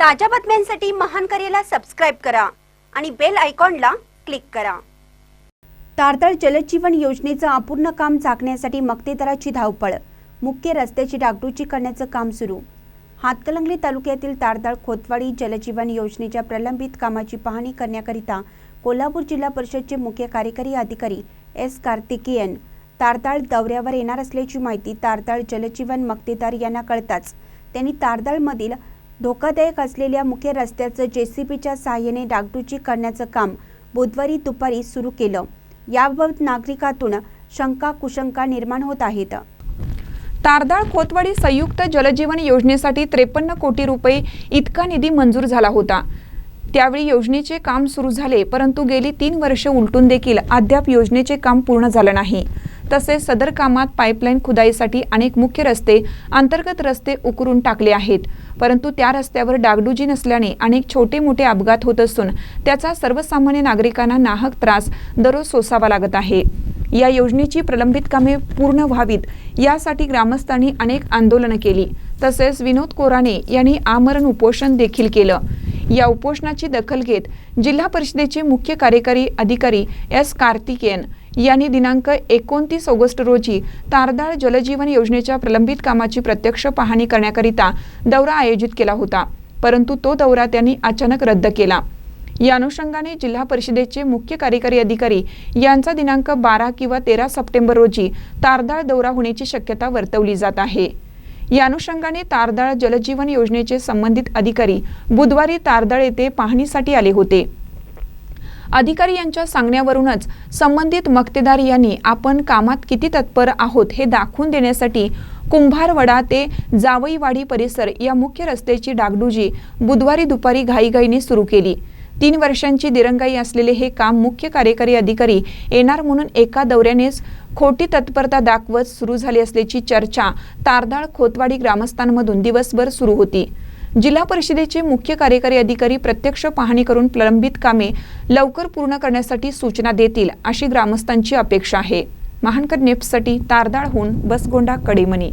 ताज्या बातम्यांसाठी महान करेला सबस्क्राईब करा आणि बेल आयकॉनला क्लिक करा. तारतळ जलजीवन योजनेचं अपूर्ण काम झाकण्यासाठी मक्तेदाराची धावपळ. मुख्य रस्त्याची डागडुजी करण्याचं काम सुरू. हातकलंगली तालुक्यातील तारदाळ खोतवाडी जलजीवन योजनेच्या प्रलंबित कामाची पाहणी करण्याकरिता कोल्हापूर जिल्हा परिषदचे मुख्य कार्यकारी अधिकारी एस कार्तिकेयन तारदाळ दौऱ्यावर येणार असल्याची माहिती तारताळ जलजीवन मक्तेदार यांना कळताच त्यांनी तारदाळमधील धोकादायक असलेल्या मुख्य रस्त्याचं जेसीबीच्या सहाय्याने डागडुजी करण्याचं काम बुधवारी दुपारी सुरू केलं. याबाबत नागरिकातून शंका कुशंका निर्माण होत आहेत. तारदाळ खोतवाडी संयुक्त जलजीवन योजनेसाठी त्रेपन्न कोटी रुपये इतका निधी मंजूर झाला होता. त्यावेळी योजनेचे काम सुरू झाले परंतु गेली तीन वर्ष उलटून देखील अद्याप योजनेचे काम पूर्ण झालं नाही. तसेच सदर कामात पाईपलाईन खुदाईसाठी अनेक मुख्य रस्ते अंतर्गत रस्ते उकरून टाकले आहेत. परंतु त्या रस्त्यावर डागडुजी नसल्याने अनेक छोटे मोठे अपघात होत असून त्याचा सर्वसामान्य नागरिकांना नाहक त्रास दररोज सोसावा लागत आहे. या योजनेची प्रलंबित कामे पूर्ण व्हावीत यासाठी ग्रामस्थांनी अनेक आंदोलनं केली. तसेच विनोद कोराणे यांनी आमरण उपोषण देखील केलं. या उपोषणाची दखल घेत जिल्हा परिषदेचे मुख्य कार्यकारी अधिकारी एस कार्तिकेयन यांनी दिनांक एकोणतीस ऑगस्ट रोजी तारदाळ जलजीवन योजनेच्या प्रलंबित कामाची प्रत्यक्ष पाहणी करण्याकरिता दौरा आयोजित केला होता परंतु तो दौरा त्यांनी अचानक रद्द केला. या अनुषंगाने जिल्हा परिषदेचे मुख्य कार्यकारी अधिकारी यांचा दिनांक बारा किंवा तेरा सप्टेंबर रोजी तारदाळ दौरा होण्याची शक्यता वर्तवली जात आहे. या अनुषंगाने तारदाळ जलजीवन योजनेचे संबंधित अधिकारी बुधवारी तारदाळ येथे पाहणीसाठी आले होते. अधिकारी यांच्या सांगण्यावरूनच संबंधित मक्तेदार यांनी आपण कामात किती तत्पर आहोत हे दाखवून देण्यासाठी कुंभारवडा ते जावईवाडी परिसर या मुख्य रस्त्याची डागडुजी बुधवारी दुपारी घाईघाईने सुरू केली. तीन वर्षांची दिरंगाई असलेले हे काम मुख्य कार्यकारी अधिकारी येणार म्हणून एका दौऱ्यानेच खोटी तत्परता दाखवत सुरू झाली असल्याची चर्चा तारदाळ खोतवाडी ग्रामस्थांमधून दिवसभर सुरू होती. जिल्हा परिषदेचे मुख्य कार्यकारी अधिकारी प्रत्यक्ष पाहणी करून प्रलंबित कामे लवकर पूर्ण करण्यासाठी सूचना देतील अशी ग्रामस्थांची अपेक्षा आहे. महानकर नेप्ससाठी तारदाळहून बसगोंडा कडेमणी.